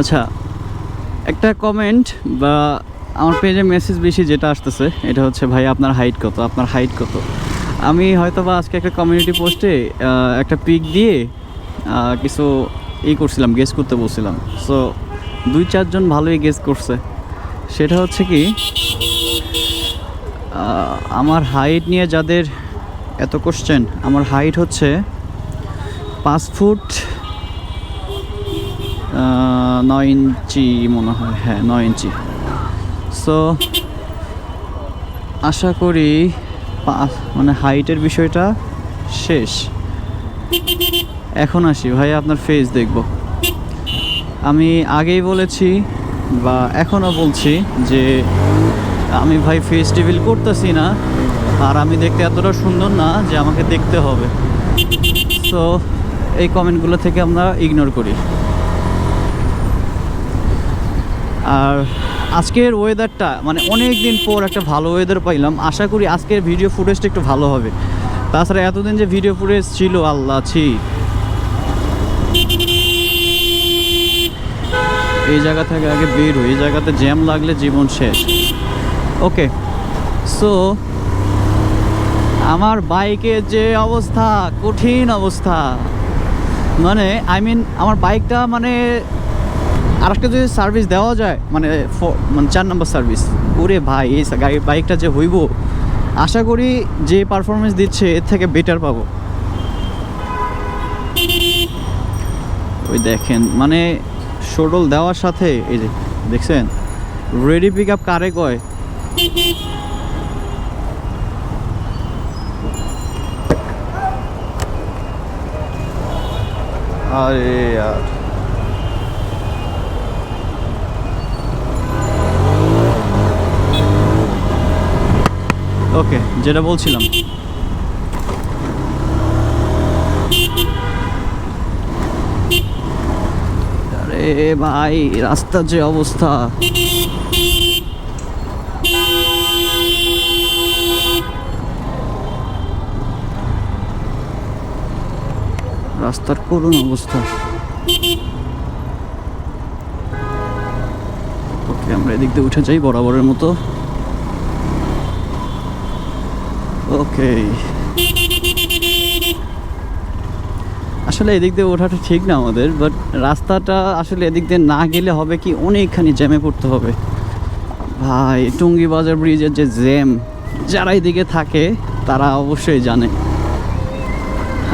আচ্ছা একটা কমেন্ট বা আমার পেজে মেসেজ বেশি যেটা আসতেছে, এটা হচ্ছে, ভাই, আপনার হাইট কত? আপনার হাইট কত? আমি হয়তো বা আজকে একটা কমিউনিটি পোস্টে একটা পিক দিয়ে কিছু ই করছিলাম গেস করতে বলছিলাম। সো দুই চারজন ভালোই গেস করছে। সেটা হচ্ছে কি আমার হাইট নিয়ে যাদের এত কোশ্চেন আমার হাইট হচ্ছে পাঁচ ফুট নয় ইঞ্চি মনে হয় হ্যাঁ নয় ইঞ্চি। সো আশা করি মানে হাইটের বিষয়টা শেষ। এখন আসি, ভাই, আপনার ফেস দেখব। আমি আগেই বলেছি, বা এখনও বলছি, যে আমি ভাই ফেস রিভিল করতেছি না, আর আমি দেখতে এতটা সুন্দর না যে আমাকে দেখতে হবে। তো এই কমেন্টগুলো থেকে আমরা ইগনোর করি। আর আজকের ওয়েদারটা মানে অনেক দিন পর একটা ভালো ওয়েদার পাইলাম। আশা করি আজকের ভিডিও ফুটেজটা একটু ভালো হবে। তাছাড়া এতদিন যে ভিডিও ফুটেজ ছিল, আল্লাহ, ছি। এই জায়গা থেকে আগে বের হই, এই জায়গাতে জ্যাম লাগলে জীবন শেষ। ওকে সো আমার বাইকের যে অবস্থা, কঠিন অবস্থা। মানে আই মিন আমার বাইকটা মানে আরেকটা যদি সার্ভিস দেওয়া যায় মানে মানে চার নম্বর সার্ভিস ওরে ভাই, এই বাইকটা যে হইব, আশা করি যে পারফরমেন্স দিচ্ছে, এর থেকে বেটার পাবো। ওই দেখেন মানে শোডল দেওয়ার সাথে, এই যে, দেখছেন? রেডি পিক আপ কারে কয়? আরে यार ওকে, যেটা বলছিলাম। আরে ভাই, রাস্তার যে অবস্থা। রাস্তার করুণ অবস্থা। ওকে, আমরা এদিক দিয়ে উঠে যাই বরাবরের মতো। ওকে আসলে এদিক দিয়ে ওঠাটা ঠিক না আমাদের বাট রাস্তাটা আসলে এদিক দিয়ে না গেলে হবে কি অনেকখানি জ্যামে পড়তে হবে। ভাই টুঙ্গি বাজার ব্রিজের যে জ্যাম, যারা এদিকে থাকে, তারা অবশ্যই জানে।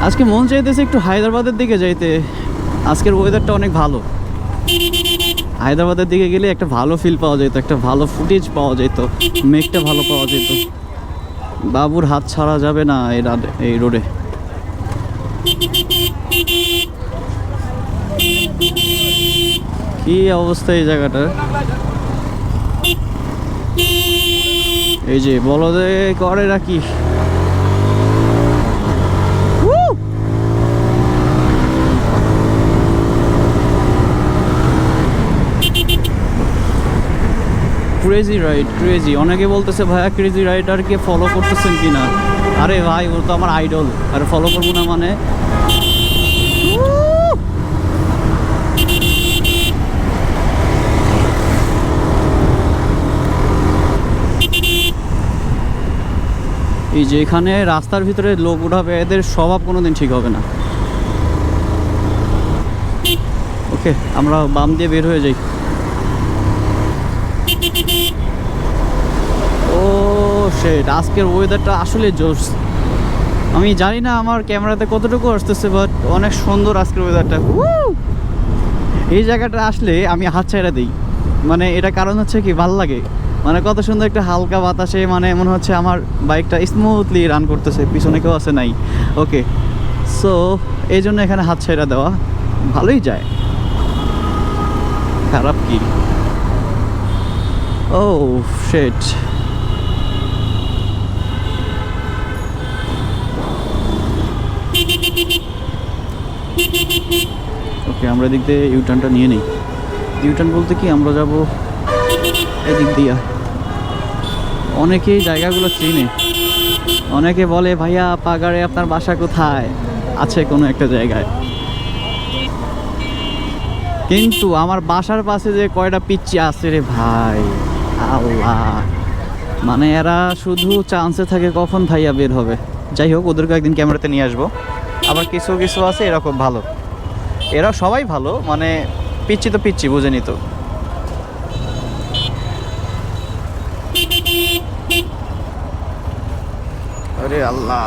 আজকে মন চাইতেছে একটু হায়দ্রাবাদের দিকে যাইতে। আজকের ওয়েদারটা অনেক ভালো। হায়দ্রাবাদের দিকে গেলে একটা ভালো ফিল পাওয়া যেত একটা ভালো ফুটেজ পাওয়া যেত মেঘটা ভালো পাওয়া যেত বাবুর হাত ছাড়া যাবে না এই এই রোডে। কি অবস্থা এই জায়গাটার? এই যে বলো যে করে নাকি? ক্রেজি রাইড ক্রেজি অনেকে বলতেছে, ভাইয়া ক্রেজি রাইডারকে ফলো করতেছেন কি না আরে ভাই ও তো আমার আইডল আরে ফলো করব না মানে? এই যে এখানে রাস্তার ভিতরে লোক উঠাবে, এদের স্বভাব কোনোদিন ঠিক হবে না। ওকে, আমরা বাম দিয়ে বের হয়ে যাই। ও শেট আজকের ওয়েদারটা আসলে জোস আমি জানি না আমার ক্যামেরাতে কতটুকু আসতেছে বাট অনেক সুন্দর আজকের ওয়েদারটা এই জায়গাটা আসলে আমি হাত ছাইড়া দিই। মানে এটা কারণ হচ্ছে কি, ভালো লাগে। মানে কত সুন্দর একটা হালকা বাতাসে মানে মনে হচ্ছে আমার বাইকটা স্মুথলি রান করতেছে, পিছনে কেউ আছে নাই। ওকে সো এই জন্য এখানে হাত ছাইড়া দেওয়া ভালোই যায়। খারাপ কি? ও শেট ওকে আমরা এদিক দিয়ে ইউটার্নটা নিয়ে নিই। ইউটার্ন বলতে কি, আমরা যাব এদিক দিয়া। অনেকেই জায়গাগুলো চিনে। অনেকে বলে, ভাইয়া, পাগারে আপনার বাসা কোথায়? আছে কোনো একটা জায়গায়। কিন্তু আমার বাসার পাশে যে কয়টা পিচ্ছি আছে রে ভাই। আল্লাহ। মানে এরা শুধু চান্সে থাকে কখন ভাইয়া বের হবে। যাই হোক, ওদেরকে একদিন ক্যামেরাতে নিয়ে আসব। আবার কিছু কিছু আছে এরকম ভালো। এরা সবাই ভালো মানে পিচ্ছি তো পিচ্ছি বুঝেনি তো। আরে আল্লাহ।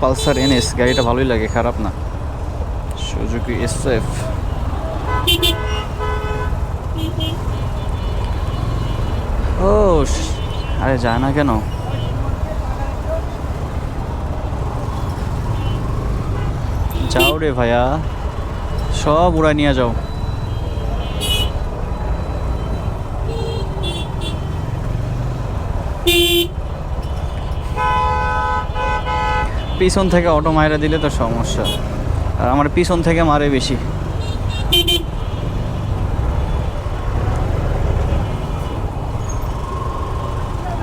পালসার এনএস, গাড়িটা ভালোই লাগে, খারাপ না। সুজুকি এসএফ ও আরে যায় না কেন? যাও রে ভাইয়া। সব উড়াই নিয়ে যাও। পিছন থেকে অটো মাইরা দিলে তো সমস্যা। আর আমার পিছন থেকে মারে বেশি।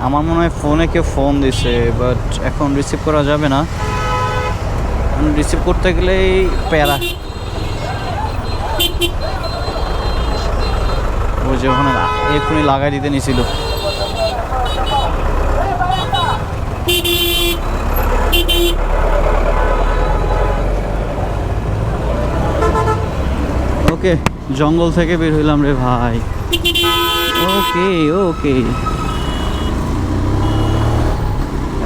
আমার মনে হয় ফোনে কেউ ফোন দিছে বাট এখন রিসিভ করা যাবে না। রিসিভ করতে গেলেই প্যারা। ও যে ওখানে এক্ষুনি লাগাই দিতে নিছিল ওকে জঙ্গল থেকে বের হইলাম রে ভাই। ওকে ওকে।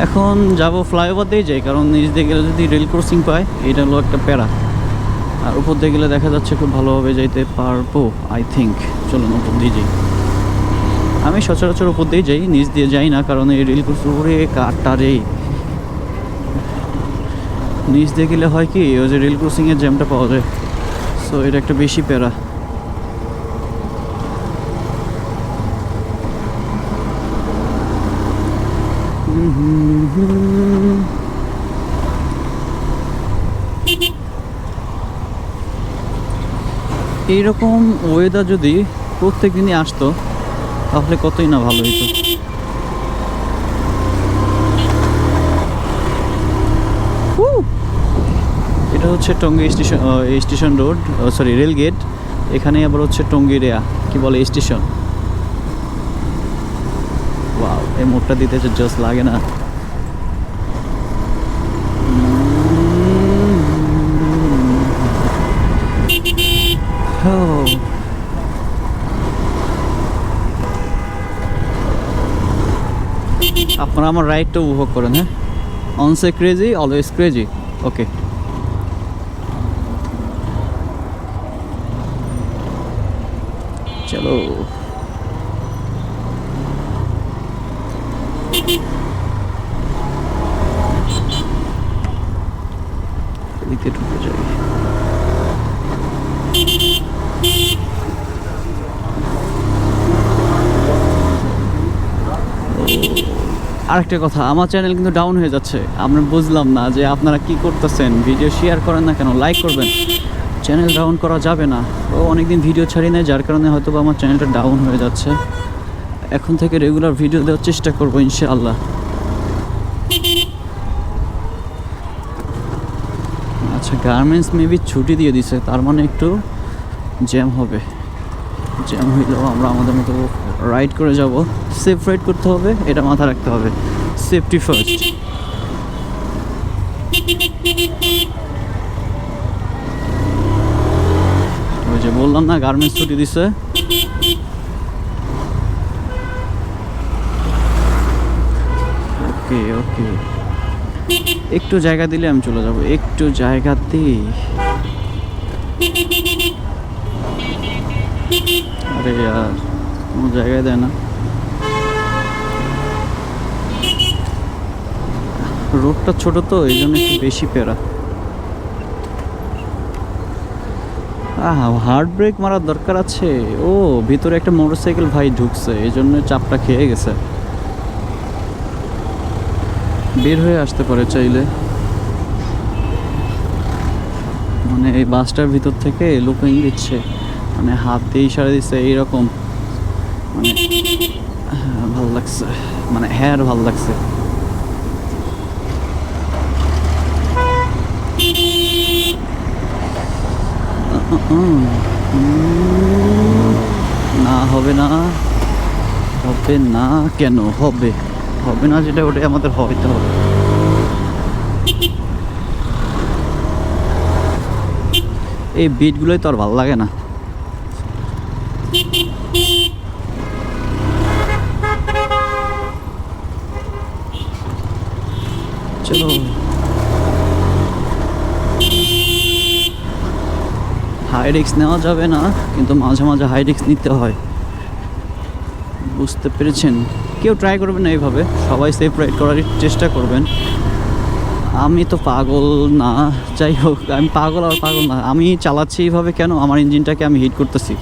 এখন যাব ফ্লাইওভার দিয়ে যাই, কারণ নিচ দিয়ে গেলে যদি রেল ক্রসিং পায় এটা হলো একটা প্যারা। আর উপর দিয়ে গেলে দেখা যাচ্ছে খুব ভালোভাবে যাইতে পারব আই থিঙ্ক চলুন উপর দিয়ে যাই। আমি সচরাচর উপর দিয়ে যাই, নিচ দিয়ে যাই না, কারণ এই রেল ক্রসিং উপরে কাঠটা রে। নিচ দিয়ে গেলে হয় কি, ওই যে রেল ক্রসিংয়ের জ্যামটা পাওয়া যায়। সো এটা একটা বেশি প্যারা। এইরকম ওয়েদার যদি প্রত্যেক দিনই আসতো, তাহলে কতই না ভালো Woo! এটা হচ্ছে Tongi station station road sorry rail gate এখানে আবার হচ্ছে টঙ্গিরিয়া কি বলে স্টেশন? এই মোড়টা দিতে জাস্ট লাগে না। Oh. আপনারা আমার রাইডটা উপভোগ করেন হ্যাঁ? Once crazy always crazy okay চলো। এদিকে ঢুকে যাই। আরেকটা কথা, আমার চ্যানেল কিন্তু ডাউন হয়ে যাচ্ছে। আমরা বুঝলাম না যে আপনারা কি করতেছেন ভিডিও শেয়ার করেন না কেন লাইক করবেন। চ্যানেল ডাউন করা যাবে না। ও অনেকদিন ভিডিও ছাড়ি নাই, যার কারণে হয়তো আমার চ্যানেলটা ডাউন হয়ে যাচ্ছে। এখন থেকে রেগুলার ভিডিও দেওয়ার চেষ্টা করব, ইনশাআল্লাহ। আচ্ছা গার্মেন্টস মেবি ছুটি দিয়ে দিছে, তার মানে একটু জ্যাম হবে। জ্যাম হইলেও আমরা আমাদের মতো রাইড করে যাব। সেফ রাইড করতে হবে, এটা মাথা রাখতে হবে। সেফটি ফার্স্ট ওই যে বললাম না গার্মেন্টস ছুটি দিছে। ওকে ওকে একটু জায়গা দিলে আমি চলে যাব, একটু জায়গা দিই। আরে यार কোনো জায়গায় দেয় না রোডটা ছোট তো, এই জন্য একটু বেশি পেরা হার্ড ব্রেক মারার দরকার আছে। ও, ভিতরে একটা মোটরসাইকেল ভাই ঢুকছে, এই জন্য চাপটা খেয়ে গেছে। বের হয়ে আসতে পারে চাইলে। মানে এই বাসটার ভিতর থেকে লুকিং দিচ্ছে। মানে হাতে ইশারা দিচ্ছে এইরকম। মানে ভালো লাগছে। মানে হ্যাঁ আর ভালো লাগছে। না হবে না হবে না কেন? হবে। হবে না যেটা, ওটাই আমাদের হয়তো হবে। এই বিটগুলোই তো আর ভালো লাগে না। হাই রিক্স নেওয়া যাবে না, কিন্তু মাঝে মাঝে হাই রিক্স নিতে হয়। বুঝতে পেরেছেন? কেউ ট্রাই করবেন না এইভাবে। সবাই সেফ রাইড করার চেষ্টা করবেন। আমি তো পাগল না। যাই হোক, আমি পাগল আর পাগল না। আমি চালাচ্ছি এইভাবে কেন? আমার ইঞ্জিনটাকে আমি হিট করতেছি।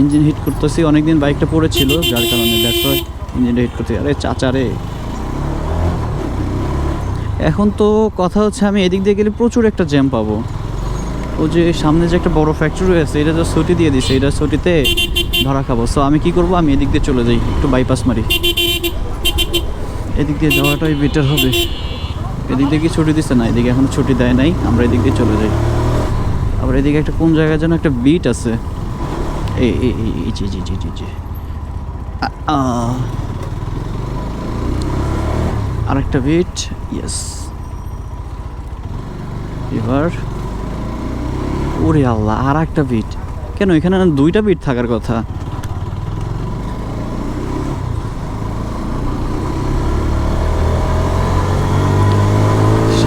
ইঞ্জিন হিট করতেছি, অনেকদিন বাইকটা পড়েছিল, যার কারণে দেখো ইঞ্জিনটা হিট করতে আরে চাচা রে। এখন তো কথা হচ্ছে আমি এদিক দিয়ে গেলে প্রচুর একটা জ্যাম পাবো। ও যে সামনে যে একটা বড় ফ্যাক্টরি রয়েছে, এটা তো ছুটি দিয়ে দিছে, এটা ছুটিতে ধরা খাব। সো আমি কি করব? আমি এদিক দিয়ে চলে যাই, একটু বাইপাস মারি। এদিক দিয়ে যাওয়াটাই বেটার হবে। এদিক দিয়ে কি ছুটি দিচ্ছে না, এদিকে এখন ছুটি দেয় নাই, আমরা এদিক দিয়ে চলে যাই। আবার এদিকে একটা কোন জায়গায় যেন একটা বিট আছে। এই জি জি জি জি জি। আরেকটা বিট ইয়েস এবার, ওরে আল্লাহ আর একটা বিট কেন, এখানে দুইটা বিট থাকার কথা?